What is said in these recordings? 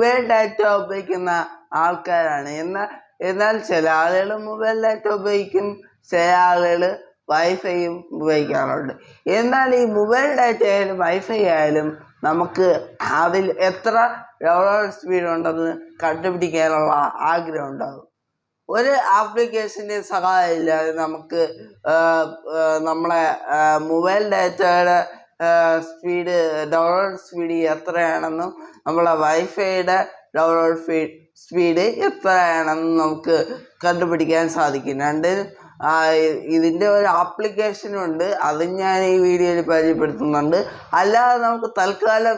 Mobile data ഉപയോഗിക്കുന്ന ആൾക്കാരാണ്. എന്നാൽ എന്നാൽ ചില ആളുകൾ മൊബൈൽ ഡാറ്റ ഉപയോഗിക്കും ചില ആളുകൾ വൈഫൈയും ഉപയോഗിക്കാറുണ്ട്. എന്നാൽ ഈ മൊബൈൽ ഡാറ്റ ആയാലും വൈഫൈ ആയാലും നമുക്ക് അതിൽ എത്ര ഡൗൺലോഡ് സ്പീഡ് ഉണ്ടെന്ന് കണ്ടുപിടിക്കാനുള്ള ആഗ്രഹം ഉണ്ടാകും. ഒരു ആപ്ലിക്കേഷന്റെ സഹായം ഇല്ലാതെ നമുക്ക് നമ്മളെ മൊബൈൽ ഡാറ്റയുടെ സ്പീഡ് ഡൗൺലോഡ് സ്പീഡ് എത്രയാണെന്നും നമ്മളെ വൈഫൈയുടെ ഡൗൺലോഡ് സ്പീഡ് സ്പീഡ് എത്രയാണെന്ന് നമുക്ക് കണ്ടുപിടിക്കാൻ സാധിക്കും. രണ്ട് ഇതിന്റെ ഒരു ആപ്ലിക്കേഷൻ ഉണ്ട്. അതും ഞാൻ ഈ വീഡിയോയിൽ പരിചയപ്പെടുത്തുന്നുണ്ട്. അല്ലാതെ നമുക്ക് തൽക്കാലം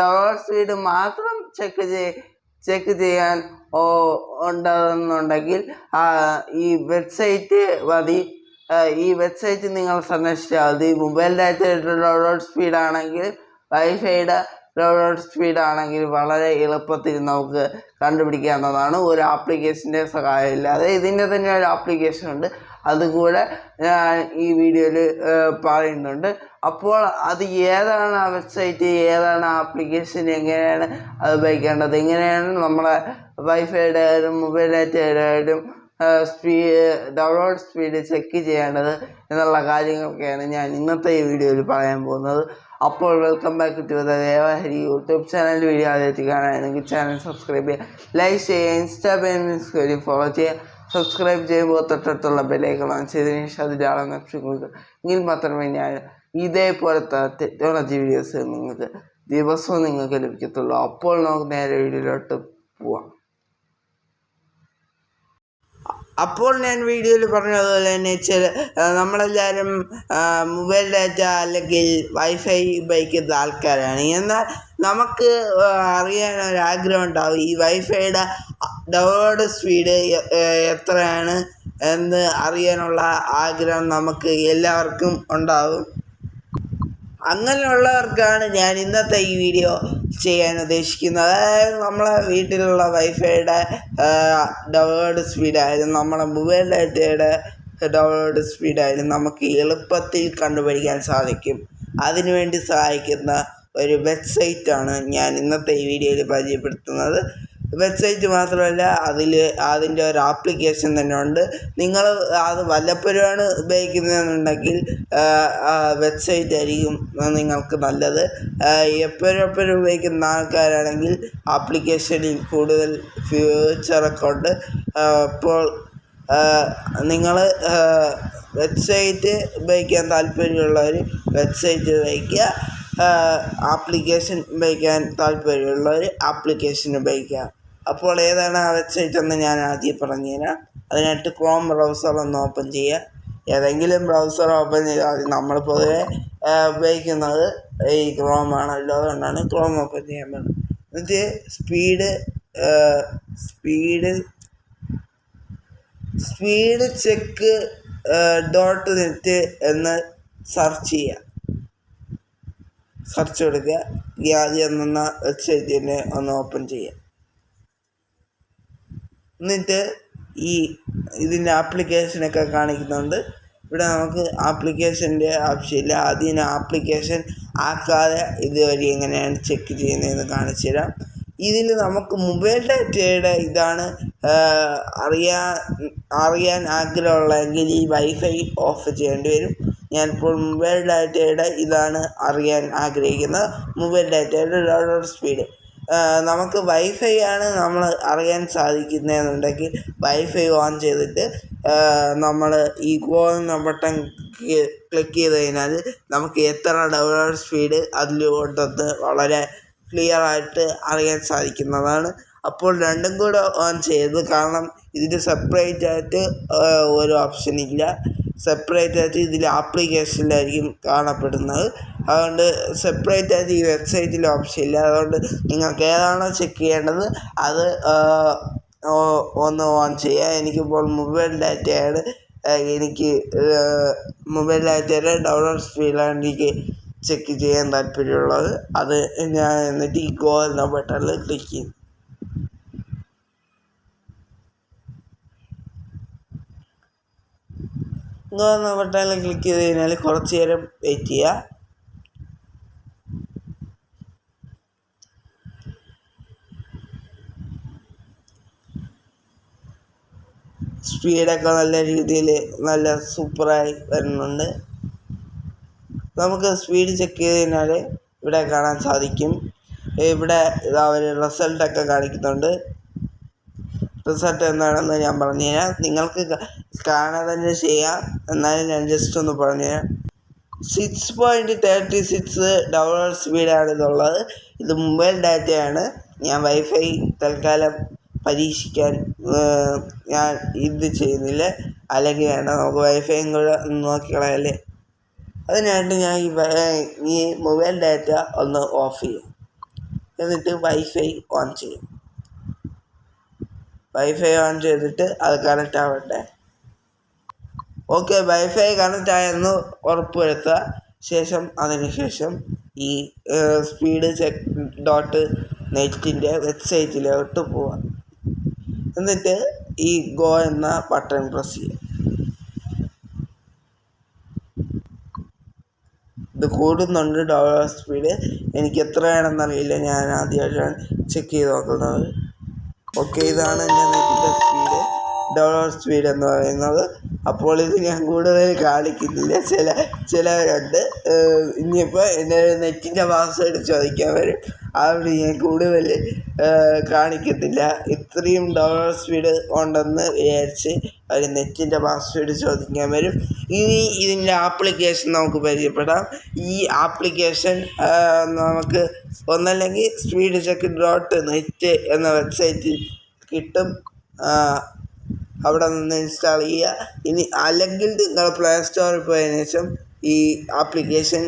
ഡൗൺലോഡ് സ്പീഡ് മാത്രം ചെക്ക് ചെയ് ചെക്ക് ചെയ്യാൻ ഓ ഉണ്ടെന്നുണ്ടെങ്കിൽ ഈ വെബ്സൈറ്റ് മതി. ഈ വെബ്സൈറ്റ് നിങ്ങൾ സന്ദർശിച്ചാൽ മതി. മൊബൈൽ ഡാറ്റയുടെ ഡൗൺലോഡ് സ്പീഡാണെങ്കിൽ വൈഫൈയുടെ ഡൗൺലോഡ് സ്പീഡ് ആണെങ്കിൽ വളരെ എളുപ്പത്തിൽ നമുക്ക് കണ്ടുപിടിക്കാവുന്നതാണ് ഒരു ആപ്ലിക്കേഷന്റെ സഹായം ഇല്ലാതെ ഇതിന്റെ തന്നെ ഒരു ആപ്ലിക്കേഷൻ ഉണ്ട്. അതുകൂടെ ഞാൻ ഈ വീഡിയോയിൽ പറയുന്നുണ്ട്. അപ്പോൾ അത് ഏതാണ് ആ വെബ്സൈറ്റ് ഏതാണ് ആപ്ലിക്കേഷൻ എങ്ങനെയാണ് അത് ഉപയോഗിക്കേണ്ടത്? എങ്ങനെയാണ് നമ്മളെ വൈഫൈയുടെ ആയാലും മൊബൈൽ ഡാറ്റയുടെ ആയാലും സ്പീഡ് ഡൗൺലോഡ് സ്പീഡ് ചെക്ക് ചെയ്യേണ്ടത് എന്നുള്ള കാര്യങ്ങളൊക്കെയാണ് ഞാൻ ഇന്നത്തെ ഈ വീഡിയോയിൽ പറയാൻ പോകുന്നത്. അപ്പോൾ welcome back to the Devahari YouTube channel video ആദ്യമായിട്ട് കാണാനാണെങ്കിൽ ചാനൽ സബ്സ്ക്രൈബ് ചെയ്യുക. ലൈക്ക് ചെയ്യുക. ഇൻസ്റ്റാ പേജ് ഫോളോ ചെയ്യുക. സബ്സ്ക്രൈബ് ചെയ്യുമ്പോൾ തൊട്ടടുത്തുള്ള ബെലൈക്കൺ ഓൺ ചെയ്തതിന് ശേഷം അതിൽ ആളെന്ന് കൊടുക്കുക. എങ്കിൽ മാത്രമേ ഞാൻ ഇതേപോലത്തെ ടെക്നോളജി വീഡിയോസ് നിങ്ങൾക്ക് ദിവസവും നിങ്ങൾക്ക് ലഭിക്കത്തുള്ളൂ. അപ്പോൾ നമുക്ക് നേരെ വീഡിയോയിലോട്ട് പോവാം. അപ്പോൾ ഞാൻ വീഡിയോയിൽ പറഞ്ഞതുപോലെ തന്നെ ചില നമ്മളെല്ലാവരും മൊബൈൽ ഡാറ്റ അല്ലെങ്കിൽ വൈഫൈ ഉപയോഗിക്കുന്ന ആൾക്കാരാണ്. എന്നാൽ നമുക്ക് അറിയാൻ ഒരു ആഗ്രഹം ഉണ്ടാവും ഈ വൈഫൈയുടെ ഡൗൺലോഡ് സ്പീഡ് എത്രയാണ് എന്ന് അറിയാനുള്ള ആഗ്രഹം നമുക്ക് എല്ലാവർക്കും ഉണ്ടാവും. അങ്ങനെയുള്ളവർക്കാണ് ഞാൻ ഇന്നത്തെ ഈ വീഡിയോ ചെയ്യാൻ ഉദ്ദേശിക്കുന്നത്. അതായത് നമ്മളെ വീട്ടിലുള്ള വൈഫൈയുടെ ഡൗൺലോഡ് സ്പീഡായാലും നമ്മളെ മൊബൈൽ ഡാറ്റയുടെ ഡൗൺലോഡ് സ്പീഡായാലും നമുക്ക് എളുപ്പത്തിൽ കണ്ടുപിടിക്കാൻ സാധിക്കും. അതിനുവേണ്ടി സഹായിക്കുന്ന ഒരു വെബ്സൈറ്റാണ് ഞാൻ ഇന്നത്തെ ഈ വീഡിയോയിൽ പരിചയപ്പെടുത്തുന്നത്. വെബ്സൈറ്റ് മാത്രമല്ല അതിൽ അതിന്റെ ഒരു ആപ്ലിക്കേഷൻ തന്നെ ഉണ്ട്. നിങ്ങൾ അത് വല്ലപ്പോഴുമാണ് ഉപയോഗിക്കുന്നതെന്നുണ്ടെങ്കിൽ വെബ്സൈറ്റ് ആയിരിക്കും നിങ്ങൾക്ക് നല്ലത്. എപ്പോഴും എപ്പോഴും ഉപയോഗിക്കുന്ന ആൾക്കാരാണെങ്കിൽ ആപ്ലിക്കേഷനിൽ കൂടുതൽ ഫ്യൂച്ചറൊക്കെ ഉണ്ട്. അപ്പോൾ നിങ്ങൾ വെബ്സൈറ്റ് ഉപയോഗിക്കാൻ താല്പര്യമുള്ളവർ വെബ്സൈറ്റ് ഉപയോഗിക്കുക. ആപ്ലിക്കേഷൻ ഉപയോഗിക്കാൻ താല്പര്യമുള്ളവർ ആപ്ലിക്കേഷൻ ഉപയോഗിക്കുക. അപ്പോൾ ഏതാണ് ആ വെബ്സൈറ്റ് എന്ന് ഞാൻ ആദ്യം പറഞ്ഞുതരാം. അതിനായിട്ട് ക്രോം ബ്രൗസർ ഒന്ന് ഓപ്പൺ ചെയ്യുക. ഏതെങ്കിലും ബ്രൗസർ ഓപ്പൺ ചെയ്താൽ നമ്മൾ പൊതുവെ ഉപയോഗിക്കുന്നത് ഈ ക്രോം ആണല്ലോ അതുകൊണ്ടാണ് ക്രോം ഓപ്പൺ ചെയ്യാൻ പറഞ്ഞത്. എന്നിട്ട് speed speed speed check dot net എന്ന് സെർച്ച് ചെയ്യുക. സെർച്ച് കൊടുക്കുക. ആദ്യം എന്ന വെബ്സൈറ്റിനെ ഒന്ന് ഓപ്പൺ ചെയ്യുക. എന്നിട്ട് ഈ ഇതിന്റെ ആപ്ലിക്കേഷനൊക്കെ കാണിക്കുന്നുണ്ട്. ഇവിടെ നമുക്ക് ആപ്ലിക്കേഷന്റെ ആവശ്യമില്ല. ആദ്യം ആപ്ലിക്കേഷൻ ആക്കാതെ ഇതുവഴി എങ്ങനെയാണ് ചെക്ക് ചെയ്യുന്നതെന്ന് കാണിച്ചു തരാം. ഇതിൽ നമുക്ക് മൊബൈൽ ഡാറ്റയുടെ ഇതാണ് അറിയാൻ അറിയാൻ ആഗ്രഹമുള്ളതെങ്കിൽ ഈ വൈഫൈ ഓഫ് ചെയ്യേണ്ടി വരും. ഞാനിപ്പോൾ മൊബൈൽ ഡാറ്റയുടെ ഇതാണ് അറിയാൻ ആഗ്രഹിക്കുന്നത്. മൊബൈൽ ഡാറ്റയുടെ ഡൗൺലോഡ് സ്പീഡ്. നമുക്ക് വൈഫൈ ആണ് നമ്മൾ അറിയാൻ സാധിക്കുന്നതെന്നുണ്ടെങ്കിൽ വൈഫൈ ഓൺ ചെയ്തിട്ട് നമ്മൾ ഈ ഗോ എന്ന ബട്ടൺ ക്ലിക്ക് ചെയ്ത് കഴിഞ്ഞാൽ നമുക്ക് എത്ര ഡൗൺലോഡ് സ്പീഡ് അതിലുണ്ടെന്ന് വളരെ ക്ലിയർ ആയിട്ട് അറിയാൻ സാധിക്കുന്നതാണ്. അപ്പോൾ രണ്ടും കൂടെ ഓൺ ചെയ്ത് കാരണം ഇതിന് സെപ്പറേറ്റ് ആയിട്ട് ഒരു ഓപ്ഷൻ ഇല്ല. സെപ്പറേറ്റ് ആയിട്ട് ഇതിൽ ആപ്ലിക്കേഷനിലായിരിക്കും കാണപ്പെടുന്നത്. അതുകൊണ്ട് സെപ്പറേറ്റ് ആയിട്ട് ഈ വെബ്സൈറ്റിൽ ഓപ്ഷൻ ഇല്ല. അതുകൊണ്ട് നിങ്ങൾക്ക് ഏതാണോ ചെക്ക് ചെയ്യേണ്ടത് അത് ഒന്ന് ഓൺ ചെയ്യുക എനിക്കിപ്പോൾ മൊബൈൽ ഡാറ്റയാണ് എനിക്ക് മൊബൈൽ ഡാറ്റയുടെ ഡൗൺലോഡ് സ്പീഡാണ് എനിക്ക് ചെക്ക് ചെയ്യാൻ താല്പര്യമുള്ളത്. അത് ഞാൻ എന്നിട്ട് ഈ ഗോ എന്ന ബട്ടണിൽ ക്ലിക്ക് ചെയ്യും. ഗോ എന്ന ബട്ടണിൽ ക്ലിക്ക് ചെയ്ത് കഴിഞ്ഞാൽ കുറച്ച് നേരം വെയിറ്റ് ചെയ്യുക സ്പീഡൊക്കെ നല്ല രീതിയിൽ നല്ല സൂപ്പറായി വരുന്നുണ്ട്. നമുക്ക് സ്പീഡ് ചെക്ക് ചെയ്ത് കഴിഞ്ഞാൽ ഇവിടെ കാണാൻ സാധിക്കും. ഇവിടെ അവർ റിസൾട്ടൊക്കെ കാണിക്കുന്നുണ്ട്. റിസൾട്ട് എന്താണെന്ന് ഞാൻ പറഞ്ഞുതരാം. നിങ്ങൾക്ക് കാണാതെ തന്നെ ചെയ്യാം. എന്നാലും ഞാൻ ജസ്റ്റ് ഒന്ന് പറഞ്ഞുതരാം. Six point thirty six download സ്പീഡാണ് ഇതുള്ളത്. ഇത് മൊബൈൽ ഡാറ്റയാണ്. ഞാൻ വൈഫൈ തൽക്കാലം പരീക്ഷിക്കാൻ ഞാൻ ഇത് ചെയ്യുന്നില്ല. അല്ലെങ്കിൽ വേണ്ട നമുക്ക് വൈഫൈയും കൂടെ നോക്കിക്കളയല്ലേ അതിനായിട്ട് ഞാൻ ഈ ഈ മൊബൈൽ ഡാറ്റ ഒന്ന് ഓഫ് ചെയ്യും. എന്നിട്ട് വൈഫൈ ഓൺ ചെയ്യും. വൈഫൈ ഓൺ ചെയ്തിട്ട് അത് കണക്റ്റ് ആവട്ടെ. ഓക്കെ വൈഫൈ കണക്റ്റ് ആയെന്ന് ഉറപ്പുവരുത്തുക. ശേഷം അതിന് ശേഷം ഈ സ്പീഡ് ചെക്ക് ഡോട്ട് നെറ്റിന്റെ വെബ്സൈറ്റിലോട്ട് പോവാം. എന്നിട്ട് ഈ ഗോ എന്ന ബട്ടൺ പ്രസ് ചെയ്യുക. ഇത് കൂടുന്നുണ്ട് ഡോളർ സ്പീഡ് എനിക്ക് എത്രയാണെന്നറിയില്ല ഞാൻ ആദ്യമായിട്ടാണ് ചെക്ക് ചെയ്ത് നോക്കുന്നത്. ഓക്കെ ഇതാണ് എന്റെ നെറ്റിന്റെ സ്പീഡ് ഡോളർ സ്പീഡ് എന്ന് പറയുന്നത് അപ്പോൾ ഇത് ഞാൻ കൂടുതൽ കാണിക്കുന്നില്ല. ചില ചിലവരുണ്ട്. ഇനിയിപ്പോൾ എന്റെ നെറ്റിന്റെ പാസ്വേഡ് ചോദിക്കാൻ വരും. അതുകൊണ്ട് ഞാൻ കൂടുതൽ കാണിക്കത്തില്ല. ഇത്രയും ഡൗൺലോഡ് സ്പീഡ് ഉണ്ടെന്ന് വിചാരിച്ച് അവർ നെറ്റിന്റെ പാസ്വേഡ് ചോദിക്കാൻ വരും. ഇനി ഇതിന്റെ ആപ്ലിക്കേഷൻ നമുക്ക് പരിചയപ്പെടാം. ഈ ആപ്ലിക്കേഷൻ നമുക്ക് ഒന്നല്ലെങ്കിൽ സ്പീഡ് ചെക്ക് ഡോട്ട് നെറ്റ് എന്ന വെബ്സൈറ്റിൽ കിട്ടും. അവിടെ നിന്ന് ഇൻസ്റ്റാൾ ചെയ്യുക. ഇനി അല്ലെങ്കിൽ നിങ്ങൾ പ്ലേ സ്റ്റോറിൽ പോയതിനു ശേഷം ഈ ആപ്ലിക്കേഷൻ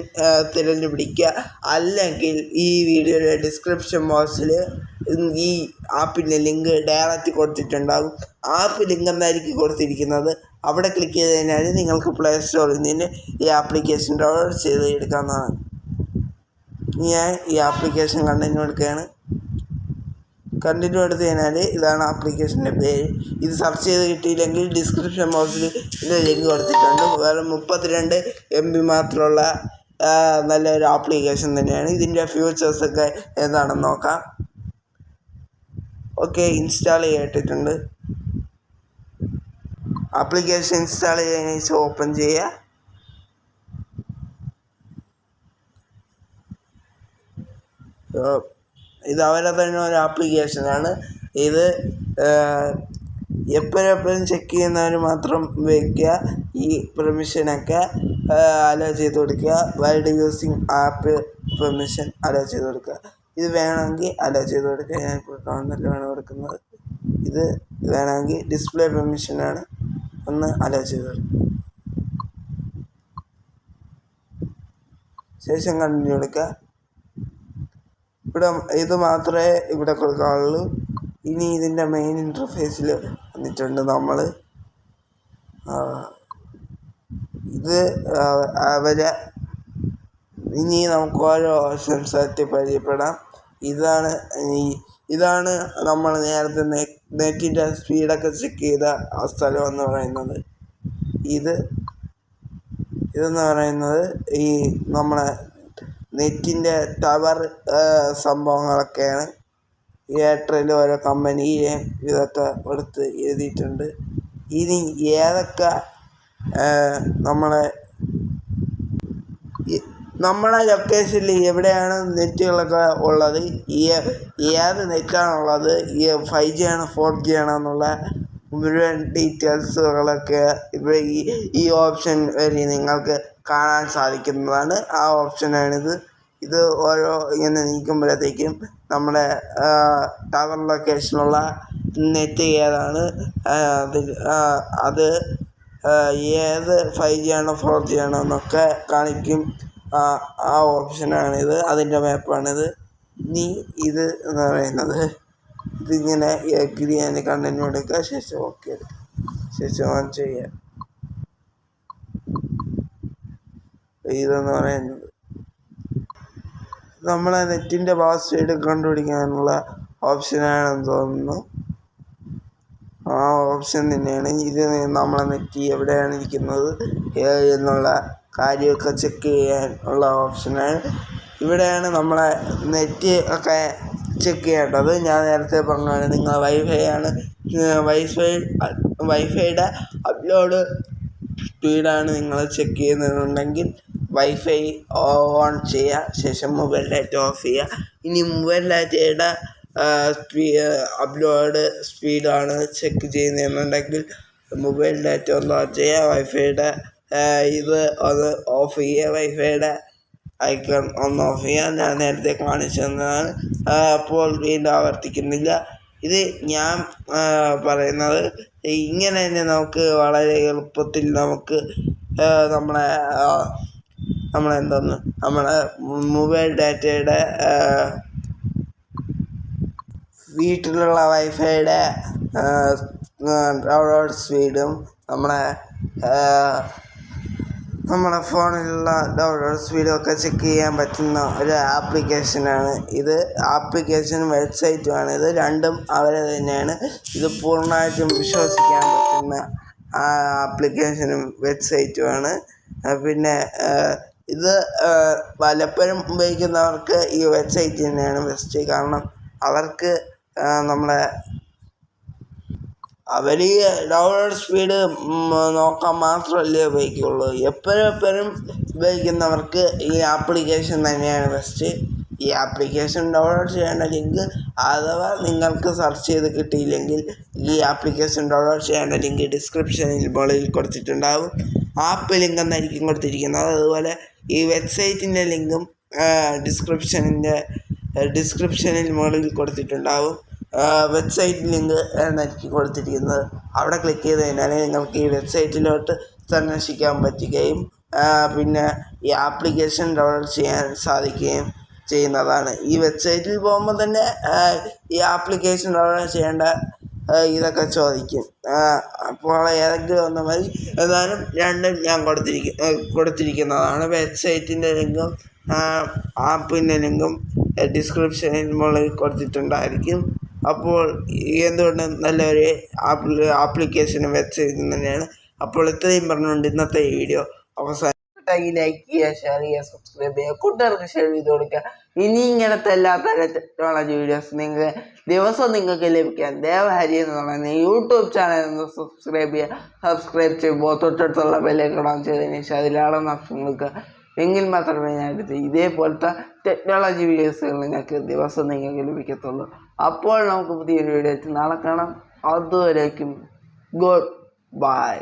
തിരഞ്ഞു പിടിക്കുക അല്ലെങ്കിൽ ഈ വീഡിയോയുടെ ഡിസ്ക്രിപ്ഷൻ ബോക്സിൽ ഈ ആപ്പിന്റെ ലിങ്ക് ഡയറക്റ്റ് കൊടുത്തിട്ടുണ്ടാകും. ആപ്പ് ലിങ്ക് എന്നായിരിക്കും കൊടുത്തിരിക്കുന്നത്. അവിടെ ക്ലിക്ക് ചെയ്ത് കഴിഞ്ഞാൽ നിങ്ങൾക്ക് പ്ലേ സ്റ്റോറിൽ നിന്ന് ഈ ആപ്ലിക്കേഷൻ ഡൗൺലോഡ് ചെയ്ത് എടുക്കാവുന്നതാണ് ഞാൻ ഈ ആപ്ലിക്കേഷൻ കണ്ടിന്യൂ എടുക്കുകയാണ് കണ്ടിന്യൂ എടുത്ത് കഴിഞ്ഞാൽ ഇതാണ് ആപ്ലിക്കേഷന്റെ പേര്. ഇത് സെർച്ച് ചെയ്ത് കിട്ടിയില്ലെങ്കിൽ ഡിസ്ക്രിപ്ഷൻ ബോക്സിൽ ഇതിന്റെ ലിങ്ക് കൊടുത്തിട്ടുണ്ട്. വേറെ മുപ്പത്തിരണ്ട് എം ബി മാത്രമുള്ള നല്ലൊരു ആപ്ലിക്കേഷൻ തന്നെയാണ്. ഇതിന്റെ ഫ്യൂച്ചേഴ്സൊക്കെ എന്താണെന്ന് നോക്കാം. ഓക്കെ ഇൻസ്റ്റാൾ ചെയ്തിട്ടുണ്ട്. ആപ്ലിക്കേഷൻ ഇൻസ്റ്റാൾ ചെയ്തതിന് ശേഷം ഓപ്പൺ ചെയ്യുക ഇത് അവരെ തന്നെ ഒരു ആപ്ലിക്കേഷനാണ് ഇത് എപ്പോഴും എപ്പോഴും ചെക്ക് ചെയ്യുന്നവർ മാത്രം ഉപയോഗിക്കുക ഈ പെർമിഷനൊക്കെ അലോ ചെയ്ത് കൊടുക്കുക. While using app permission allow ചെയ്ത് കൊടുക്കുക. ഇത് വേണമെങ്കിൽ അലോ ചെയ്ത് കൊടുക്കുക. ഞാനിപ്പോൾ വേണം കൊടുക്കുന്നത്. ഇത് വേണമെങ്കിൽ ഡിസ്പ്ലേ പെർമിഷനാണ് ഒന്ന് അലോ ചെയ്ത് കൊടുക്കുക. ശേഷം കണ്ടിന്യൂ കൊടുക്കുക. ഇവിടെ ഇത് മാത്രമേ ഇവിടെ കൊടുക്കാനുള്ളൂ ഇനി ഇതിന്റെ മെയിൻ ഇന്റർഫേസിൽ വന്നിട്ടുണ്ട് നമ്മൾ ഇത് അവരെ ഇനി നമുക്ക് ഓരോ ഓപ്ഷൻസായിട്ട് പരിചയപ്പെടാം. ഇതാണ് ഇതാണ് നമ്മൾ നേരത്തെ നെറ്റിന്റെ സ്പീഡൊക്കെ ചെക്ക് ചെയ്ത ആ സ്ഥലം എന്ന് പറയുന്നത്. ഇത് ഇതെന്ന് പറയുന്നത് ഈ നമ്മളെ നെറ്റിന്റെ ടവർ സംഭവങ്ങളൊക്കെയാണ് എയർടെൽ ഓരോ കമ്പനിയിലെയും ഇതൊക്കെ എടുത്ത് എഴുതിയിട്ടുണ്ട്. ഇനി ഏതൊക്കെ നമ്മളെ നമ്മുടെ ലൊക്കേഷനിൽ എവിടെയാണ് നെറ്റുകളൊക്കെ ഉള്ളത്? ഏത് നെറ്റാണുള്ളത് ഈ ഫൈവ് ജി ആണോ ഫോർ ജി ആണോ എന്നുള്ള മുഴുവൻ ഡീറ്റെയിൽസുകളൊക്കെ ഇവിടെ ഈ ഈ ഓപ്ഷൻ വഴി നിങ്ങൾക്ക് കാണാൻ സാധിക്കുന്നതാണ്. ആ ഓപ്ഷനാണിത് ഇത് ഓരോ ഇങ്ങനെ നീക്കുമ്പോഴത്തേക്കും നമ്മുടെ ടവർ ലൊക്കേഷനുള്ള നെറ്റ് ഏതാണ്? അത് അത് ഏത് ഫൈവ് ജി ആണോ ഫോർ ജി ആണോ എന്നൊക്കെ കാണിക്കും. ആ ഓപ്ഷനാണിത് അതിന്റെ മാപ്പാണിത് ഇനി ഇത് എന്ന് പറയുന്നത് ഇതിങ്ങനെ എഗ്രി ചെയ്യാൻ കണ്ടിന്യൂ എടുക്കുക. ശേഷം ഓക്കെ ശേഷം ഓൺ ചെയ്യുക ഇതെന്ന് പറയുന്നത്. നമ്മളെ നെറ്റിന്റെ പാസ്വേഡ് കണ്ടുപിടിക്കാനുള്ള ഓപ്ഷനാണെന്ന് തോന്നുന്നു. ആ ഓപ്ഷൻ തന്നെയാണ്. ഇത് നമ്മളെ നെറ്റ് എവിടെയാണ് ഇരിക്കുന്നത്? എന്നുള്ള കാര്യമൊക്കെ ചെക്ക് ചെയ്യാൻ ഉള്ള ഓപ്ഷനാണ് ഇവിടെയാണ് നമ്മളെ നെറ്റ് ഒക്കെ ചെക്ക് ചെയ്യേണ്ടത്. ഞാൻ നേരത്തെ പറഞ്ഞാണ് നിങ്ങൾ വൈഫൈ ആണ്. വൈഫൈ വൈഫൈയുടെ അപ്ലോഡ് സ്പീഡാണ് നിങ്ങൾ ചെക്ക് ചെയ്യുന്നതെന്നുണ്ടെങ്കിൽ വൈഫൈ ഓൺ ചെയ്യുക ശേഷം മൊബൈൽ ഡാറ്റ ഓഫ് ചെയ്യുക ഇനി മൊബൈൽ ഡാറ്റയുടെ സ്പീ അപ്ലോഡ് സ്പീഡാണ് ചെക്ക് ചെയ്യുന്നതെന്നുണ്ടെങ്കിൽ മൊബൈൽ ഡാറ്റ ഒന്ന് ഓൺ ചെയ്യുക വൈഫൈയുടെ ഇത് ഒന്ന് ഓഫ് ചെയ്യുക വൈഫൈയുടെ ഐക്കൺ ഒന്ന് ഓഫ് ചെയ്യുക ഞാൻ നേരത്തെ കാണിച്ചു തന്നതാണ്. അപ്പോൾ വീണ്ടും ആവർത്തിക്കുന്നില്ല. ഇത് ഞാൻ പറയുന്നത് ഇങ്ങനെ തന്നെ നമുക്ക് വളരെ എളുപ്പത്തിൽ നമുക്ക് നമ്മളെ നമ്മളെന്തോന്ന്? നമ്മളെ മൊബൈൽ ഡാറ്റയുടെ വീട്ടിലുള്ള വൈഫൈയുടെ ഡൗൺലോഡ് സ്പീഡും നമ്മളെ നമ്മുടെ ഫോണിലുള്ള ഡൗൺലോഡ് സ്പീഡും ഒക്കെ ചെക്ക് ചെയ്യാൻ പറ്റുന്ന ഒരു ആപ്ലിക്കേഷനാണ് ഇത്. ആപ്ലിക്കേഷനും വെബ്സൈറ്റുമാണ് ഇത്. രണ്ടും അവരെ തന്നെയാണ്. ഇത് പൂർണമായിട്ടും വിശ്വസിക്കാൻ പറ്റുന്ന ആപ്ലിക്കേഷനും വെബ്സൈറ്റുമാണ്. പിന്നെ ഇത് പലപ്പോഴും ഉപയോഗിക്കുന്നവർക്ക് ഈ വെബ്സൈറ്റ് തന്നെയാണ് ബെസ്റ്റ് കാരണം അവർക്ക് നമ്മളെ അവർ ഈ ഡൗൺലോഡ് സ്പീഡ് നോക്കാൻ മാത്രമല്ലേ ഉപയോഗിക്കുകയുള്ളൂ എപ്പോഴും എപ്പോഴും ഉപയോഗിക്കുന്നവർക്ക് ഈ ആപ്ലിക്കേഷൻ തന്നെയാണ് ബെസ്റ്റ് ഈ ആപ്ലിക്കേഷൻ ഡൗൺലോഡ് ചെയ്യേണ്ട ലിങ്ക് അഥവാ നിങ്ങൾക്ക് സെർച്ച് ചെയ്ത് കിട്ടിയില്ലെങ്കിൽ ഈ ആപ്ലിക്കേഷൻ ഡൗൺലോഡ് ചെയ്യേണ്ട ലിങ്ക് ഡിസ്ക്രിപ്ഷനിൽ മുകളിൽ കൊടുത്തിട്ടുണ്ടാകും ആപ്പ് ലിങ്ക് എന്നായിരിക്കും കൊടുത്തിരിക്കുന്നത്. അതുപോലെ ഈ വെബ്സൈറ്റിന്റെ ലിങ്കും ഡിസ്ക്രിപ്ഷനിന്റെ ഡിസ്ക്രിപ്ഷനിൽ മുകളിൽ കൊടുത്തിട്ടുണ്ടാവും. വെബ്സൈറ്റ് ലിങ്ക് എന്നായിരിക്കും കൊടുത്തിരിക്കുന്നത്. അവിടെ ക്ലിക്ക് ചെയ്ത് കഴിഞ്ഞാൽ നിങ്ങൾക്ക് ഈ വെബ്സൈറ്റിലോട്ട് സന്ദർശിക്കാൻ പറ്റുകയും പിന്നെ ഈ ആപ്ലിക്കേഷൻ ഡൗൺലോഡ് ചെയ്യാൻ സാധിക്കുകയും ചെയ്യുന്നതാണ്. ഈ വെബ്സൈറ്റിൽ പോകുമ്പോൾ തന്നെ ഈ ആപ്ലിക്കേഷൻ ഡൗൺലോഡ് ചെയ്യേണ്ട ഇതൊക്കെ ചോദിക്കും. അപ്പോൾ ഏതെങ്കിലും ഒന്ന് മതി. എന്നാലും രണ്ടും ഞാൻ കൊടുത്തിരിക്കും കൊടുത്തിരിക്കുന്നതാണ്. വെബ്സൈറ്റിന്റെ ലിങ്കും ആപ്പിന്റെ ലിങ്കും ഡിസ്ക്രിപ്ഷനിൽ മുകളിൽ കൊടുത്തിട്ടുണ്ടായിരിക്കും. അപ്പോൾ എന്തുകൊണ്ടും നല്ലൊരു ആപ്ലി ആപ്ലിക്കേഷനും വെബ്സൈറ്റും തന്നെയാണ്. അപ്പോൾ ഇത്രയും പറഞ്ഞുകൊണ്ട് ഇന്നത്തെ വീഡിയോ അവസാനം ലൈക്ക് ചെയ്യുക ഷെയർ ചെയ്യുക സബ്സ്ക്രൈബ് ചെയ്യുക കൂട്ടുകാർക്ക് ഷെയർ ചെയ്ത് കൊടുക്കുക. ഇനി ഇങ്ങനത്തെ എല്ലാ തരത്തിലുള്ള വീഡിയോസ് നിങ്ങൾക്ക് ദിവസവും നിങ്ങൾക്ക് ലഭിക്കാൻ ദേവഹരി എന്ന് പറയുന്ന യൂട്യൂബ് ചാനൽ ഒന്ന് സബ്സ്ക്രൈബ് ചെയ്യുക. സബ്സ്ക്രൈബ് ചെയ്യുമ്പോൾ തൊട്ടടുത്തുള്ള ബെല്ലേക്ക് ഓൺ ചെയ്തതിന് ശേഷം അതിലാണെന്ന് കൊടുക്കുക എങ്കിൽ മാത്രമേ ഞാൻ എടുത്ത് ഇതേപോലത്തെ ടെക്നോളജി വീഡിയോസുകൾ നിങ്ങൾക്ക് ദിവസം നിങ്ങൾക്ക് ലഭിക്കത്തുള്ളൂ. അപ്പോൾ നമുക്ക് പുതിയൊരു വീഡിയോ നാളെ കാണാം. അതുവരേക്കും ഗുഡ് ബൈ